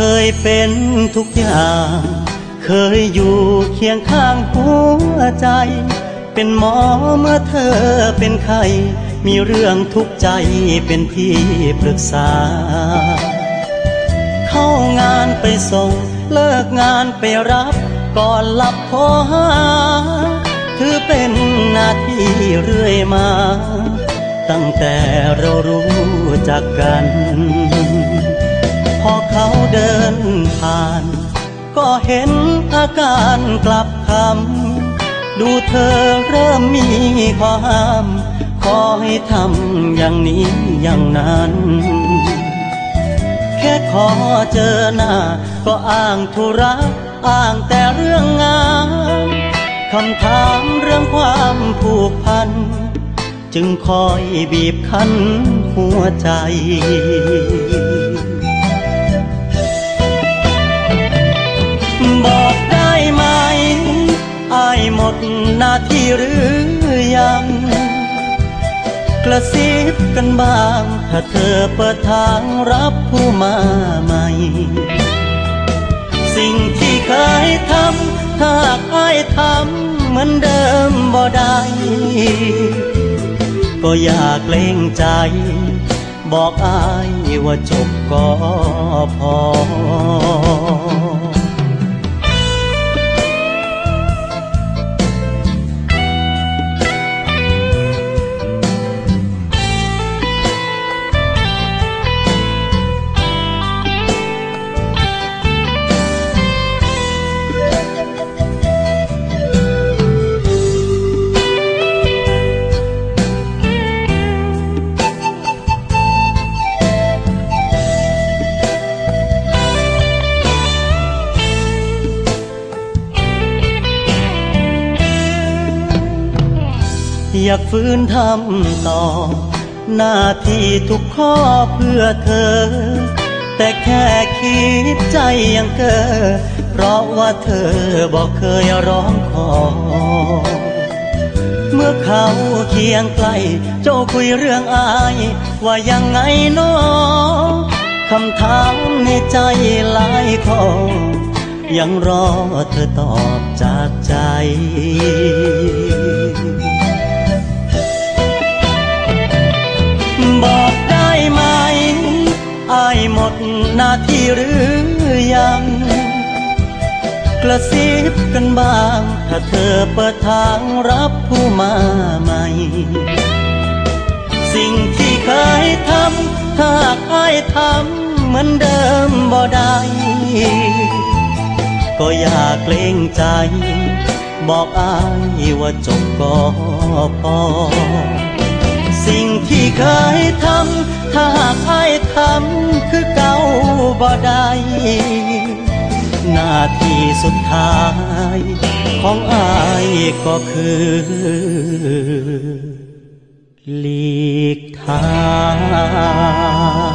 เคยเป็นทุกอย่าง เคยอยู่เคียงข้างหัวใจ เป็นหมอเมื่อเธอเป็นไข้มีเรื่องทุกข์ใจเป็นที่ปรึกษา เข้างานไปส่ง เลิกงานไปรับ ก่อนหลับโทรหาถือเป็นหน้าที่เรื่อยมา ตั้งแต่เรารู้จักกัน พอเขาเดินผ่าน ก็เห็นอาการกลับคำ ดูเธอเริ่มมีข้อห้าม ขอให้ทำอย่างนี้อย่างนั้น แค่ขอเจอหน้า ก็อ้างธุระอ้างแต่เรื่องงานคำถามเรื่องความผูกพัน จึงคอยบีบคั้นหัวใจ ระซิบกันบ้าง ถ้าเธอเปิดทางรับผู้มาใหม่ สิ่งที่เคยทำถ้าอายทำเหมือนเดิมบ่ได้ ก็อยากเล่งใจ บอกอายว่าจบก็พอ อยากฟื้นทำต่อ หน้าที่ทุกข้อเพื่อเธอ แต่แค่คิดใจยังเกอเพราะว่าเธอบอกเคยร้องขอ เมื่อเขาเคียงใกลเจ้าคุยเรื่องอาย ว่ายังไงนอคำถามในใจหลายข้อยังรอเธอตอบจากใจ หน้าที่หรือยัง กระซิบกันบ้าง ถ้าเธอเปิดทางรับผู้มาใหม่ สิ่งที่เคยทำ ถ้าอายทำเหมือนเดิมบ่ได้ก็อยากเกรงใจ บอกอายว่าจบก็พอ สิ่งที่เคยทำ ถ้าหากอายทำคือก บ่ได้หน้าที่สุดท้าย ของอายก็คือหลีกทาง